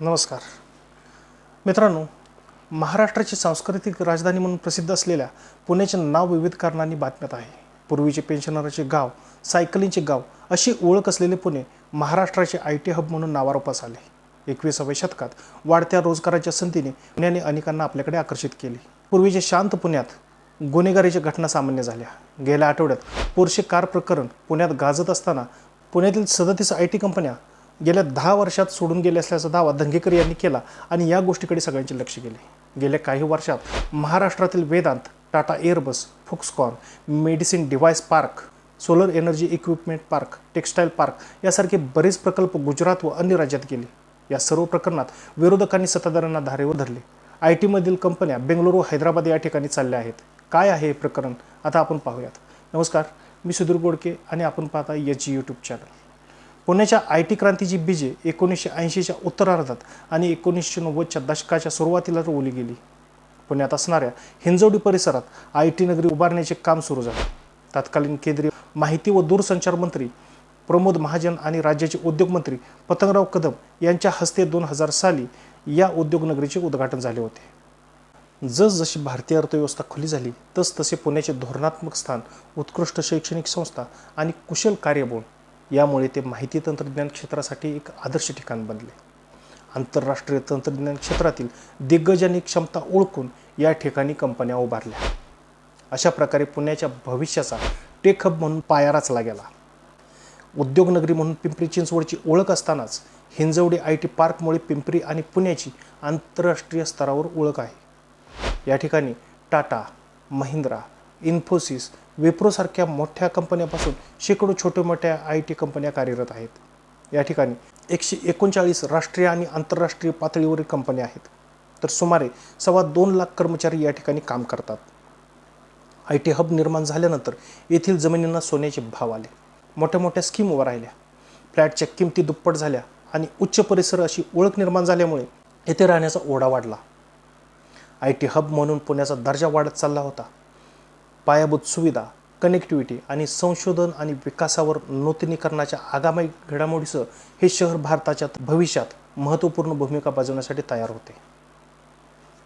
नमस्कार. मित्रांनो महाराष्ट्राची सांस्कृतिक राजधानी म्हणून प्रसिद्ध असलेल्या पुण्याचे नाव विविध कारणांनी बातम्यात आहे. पूर्वीचे पेन्शनरचे गाव सायकलिंगचे गाव अशी ओळख असलेले पुणे महाराष्ट्राचे आय टी हब म्हणून नावारोपास आले. एकविसाव्या शतकात वाढत्या रोजगाराच्या संधीने पुण्याने अनेकांना आपल्याकडे आकर्षित केले. पूर्वीचे शांत पुण्यात गुन्हेगारीच्या घटना सामान्य झाल्या. गेल्या आठवड्यात पोर्शे कार प्रकरण पुण्यात गाजत असताना पुण्यातील सदतीस आय टी कंपन्या गेल्या दहा वर्षात सोडून गेले असल्याचा दावा धंगेकर यांनी केला आणि या गोष्टीकडे सगळ्यांचे लक्ष गेले. गेल्या काही वर्षात महाराष्ट्रातील Vedanta Tata Airbus Foxconn medicine device park solar energy equipment park textile park यासारखे बरेच प्रकल्प गुजरात व अन्य राज्यात गेले. या सर्व प्रकरणात विरोधकांनी सत्ताधाऱ्यांना धारेवर धरले. आय टीमधील कंपन्या बेंगळुरू हैदराबाद या ठिकाणी चालल्या आहेत. काय आहे हे प्रकरण? आता आपण पाहूयात. नमस्कार. मी सुधीर गोडके आणि आपण पाहता याची यूट्यूब चॅनल पुण्याच्या आय टी क्रांतीची बीजे एकोणीसशे ऐंशीच्या उत्तरार्धात आणि एकोणीसशे नव्वदच्या दशकाच्या सुरुवातीला रोवली गेली. पुण्यात असणाऱ्या हिंजवडी परिसरात आय टी नगरी उभारण्याचे काम सुरू झाले. तत्कालीन केंद्रीय माहिती व दूरसंचार मंत्री प्रमोद महाजन आणि राज्याचे उद्योगमंत्री पतंगराव कदम यांच्या हस्ते दोन हजार साली या उद्योगनगरीचे उद्घाटन झाले होते. जसजशी भारतीय अर्थव्यवस्था खुली झाली तसतसे पुण्याचे धोरणात्मक स्थान उत्कृष्ट शैक्षणिक संस्था आणि कुशल कार्यबळ यामुळे ते माहिती तंत्रज्ञान क्षेत्रासाठी एक आदर्श ठिकाण बनले. आंतरराष्ट्रीय तंत्रज्ञान क्षेत्रातील दिग्गजांनी क्षमता ओळखून या ठिकाणी कंपन्या उभारल्या. अशा प्रकारे पुण्याच्या भविष्याचा टेक हब म्हणून पाया रचला गेला उद्योगनगरी म्हणून पिंपरी चिंचवडची ओळख असतानाच हिंजवडी आय टी पार्कमुळे पिंपरी आणि पुण्याची आंतरराष्ट्रीय स्तरावर ओळख आहे. या ठिकाणी टाटा महिंद्रा इन्फोसिस विप्रोसारख्या मोठ्या कंपन्यापासून शेकडो छोट्या मोठ्या आय टी कंपन्या कार्यरत आहेत. या ठिकाणी एकशे एकोणचाळीस राष्ट्रीय आणि आंतरराष्ट्रीय पातळीवरील कंपन्या आहेत. तर सुमारे सव्वा दोन लाख कर्मचारी या ठिकाणी काम करतात. आय टी हब निर्माण झाल्यानंतर येथील जमिनींना सोन्याचे भाव आले. मोठ्या मोठ्या स्कीम उभ्या राहिल्या. फ्लॅटच्या किमती दुप्पट झाल्या आणि उच्च परिसर अशी ओळख निर्माण झाल्यामुळे येथे राहण्याचा ओढा वाढला. आय टी हब म्हणून पुण्याचा दर्जा वाढत चालला होता. पायाभूत सुविधा कनेक्टिव्हिटी आणि संशोधन आणि विकासावर नूतनीकरणाच्या आगामी घडामोडीसह हे शहर भारताच्या भविष्यात महत्त्वपूर्ण भूमिका बजावण्यासाठी तयार होते.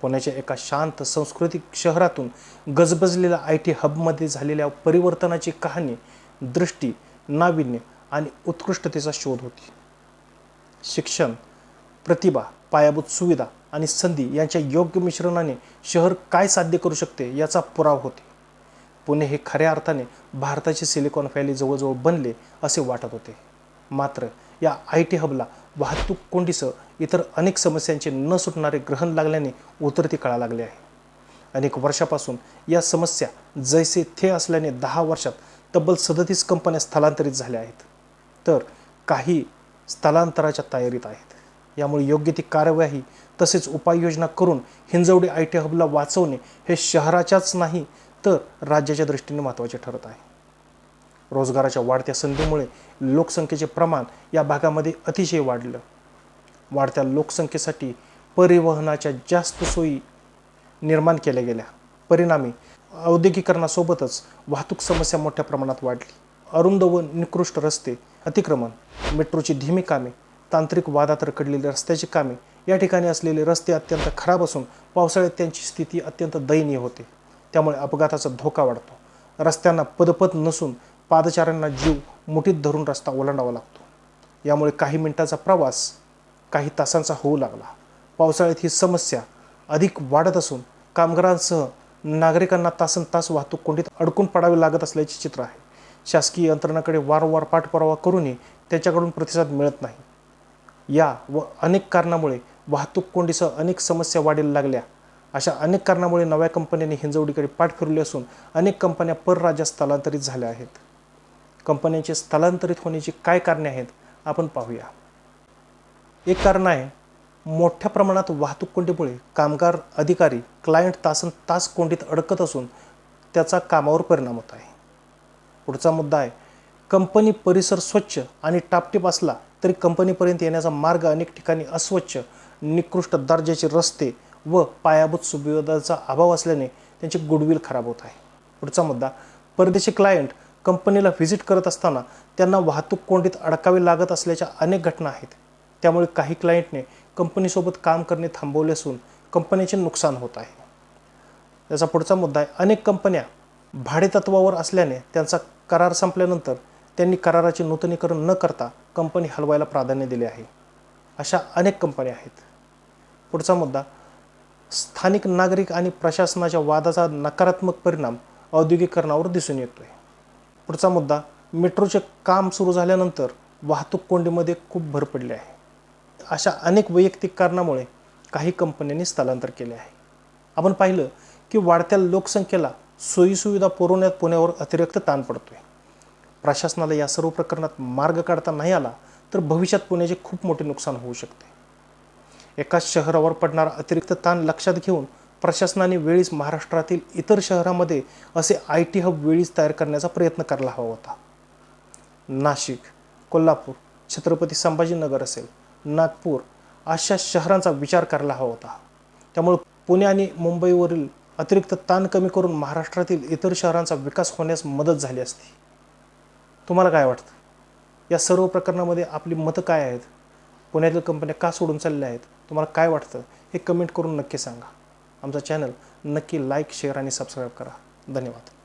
पुण्याच्या एका शांत सांस्कृतिक शहरातून गजबजलेल्या आय टी हबमध्ये झालेल्या परिवर्तनाची कहाणी दृष्टी नाविन्य आणि उत्कृष्टतेचा शोध होती. शिक्षण प्रतिभा पायाभूत सुविधा आणि संधी यांच्या योग्य मिश्रणाने शहर काय साध्य करू शकते याचा पुरावा होते. पुणे हे खऱ्या अर्थाने भारताचे सिलिकॉन व्हॅली जवळजवळ बनले असे वाटत होते. मात्र या आय टी हबला वाहतूक कोंडीसह इतर अनेक समस्यांचे न सुटणारे ग्रहण लागल्याने उतरती कळा लागले आहे. अनेक वर्षापासून या समस्या जैसे थे असल्याने दहा वर्षात तब्बल सदतीस कंपन्या स्थलांतरित झाल्या आहेत. तर काही स्थलांतराच्या तयारीत आहेत. यामुळे योग्य ती कार्यवाही तसेच उपाययोजना करून हिंजवडी आय टी हबला वाचवणे हे शहराच्याच नाही तर राज्याच्या दृष्टीने महत्त्वाचे ठरत आहे. रोजगाराच्या वाढत्या संधीमुळे लोकसंख्येचे प्रमाण या भागामध्ये अतिशय वाढलं. वाढत्या लोकसंख्येसाठी परिवहनाच्या जास्त सोयी निर्माण केल्या गेल्या. परिणामी औद्योगिकरणासोबतच वाहतूक समस्या मोठ्या प्रमाणात वाढली. अरुंद व निकृष्ट रस्ते अतिक्रमण मेट्रोची धीमी कामे तांत्रिक वादात रखडलेली रस्त्याची कामे या ठिकाणी असलेले रस्ते अत्यंत खराब असून पावसाळ्यात त्यांची स्थिती अत्यंत दयनीय होते. त्यामुळे अपघाताचा धोका वाढतो. रस्त्यांना पदपथ नसून पादचाऱ्यांना जीव मुठीत धरून रस्ता ओलांडावा लागतो. यामुळे काही मिनिटाचा प्रवास काही तासांचा होऊ लागला. पावसाळ्यात ही समस्या अधिक वाढत असून कामगारांसह नागरिकांना तासन तास वाहतूक कोंडीत अडकून पडावे लागत असल्याचे चित्र आहे. शासकीय यंत्रणाकडे वारंवार पाठपुरावा करूनही त्याच्याकडून प्रतिसाद मिळत नाही. या व अनेक कारणामुळे वाहतूक कोंडीसह अनेक समस्या वाढीला लागल्या. अशा अनेक कारणामुळे नव्या कंपन्यांनी हिंजवडीकडे पाठ फिरवली असून अनेक कंपन्या परराज्यात स्थलांतरित झाल्या आहेत. कंपन्यांचे स्थलांतरित होण्याची काय कारणे आहेत आपण पाहूया. एक कारण आहे मोठ्या प्रमाणात वाहतूक कोंडीमुळे कामगार अधिकारी क्लायंट तासन तास कोंडीत अडकत असून त्याचा कामावर परिणाम होत आहे. पुढचा मुद्दा आहे कंपनी परिसर स्वच्छ आणि टापटीप असला तरी कंपनीपर्यंत येण्याचा मार्ग अनेक ठिकाणी अस्वच्छ निकृष्ट दर्जाचे रस्ते व पायाभूत सुविधांचा अभाव असल्याने त्यांची गुडविल खराब होत आहे. पुढचा मुद्दा परदेशी क्लायंट कंपनीला व्हिजिट करत असताना त्यांना वाहतूक कोंडीत अडकावे लागत असल्याच्या अनेक घटना आहेत. त्यामुळे काही क्लायंटने कंपनीसोबत काम करणे थांबवले असून कंपनीचे नुकसान होत आहे. त्याचा पुढचा मुद्दा आहे अनेक कंपन्या भाडेतत्वावर असल्याने त्यांचा करार संपल्यानंतर त्यांनी कराराचे नूतनीकरण न करता कंपनी हलवायला प्राधान्य दिले आहे. अशा अनेक कंपन्या आहेत. पुढचा मुद्दा स्थानिक नागरिक आणि प्रशासनाच्या वादाचा नकारात्मक परिणाम औद्योगिकरणावर दिसून येतोय. पुढचा मुद्दा मेट्रोचे काम सुरू झाल्यानंतर वाहतूक कोंडीमध्ये खूप भर पडली आहे. अशा अनेक वैयक्तिक कारणामुळे काही कंपन्यांनी स्थलांतर केले आहे. आपण पाहिलं की वाढत्या लोकसंख्येला सोयीसुविधा पुरवण्यात पुण्यावर अतिरिक्त ताण पडतोय. प्रशासनाला या सर्व प्रकरणात मार्ग काढता नाही आला तर भविष्यात पुण्याचे खूप मोठे नुकसान होऊ शकते. एकाच शहरावर पडणारा अतिरिक्त ताण लक्षात घेऊन प्रशासनाने वेळीच महाराष्ट्रातील इतर शहरामध्ये असे आय टी हब वेळीच तयार करण्याचा प्रयत्न करायला हवा होता. नाशिक कोल्हापूर छत्रपती संभाजीनगर असेल नागपूर अशा शहरांचा विचार करायला हवा होता. त्यामुळे पुणे आणि मुंबईवरील अतिरिक्त ताण कमी करून महाराष्ट्रातील इतर शहरांचा विकास होण्यास मदत झाली असती. तुम्हाला काय वाटतं? या सर्व प्रकरणामध्ये आपली मतं काय आहेत? पुण्यातील कंपन्या का सोडून चालल्या आहेत? तुम्हाला काय वाटतं? हे कमेंट करून नक्की सांगा. आमचा चॅनल नक्की लाईक शेअर आणि सबस्क्राईब करा. धन्यवाद.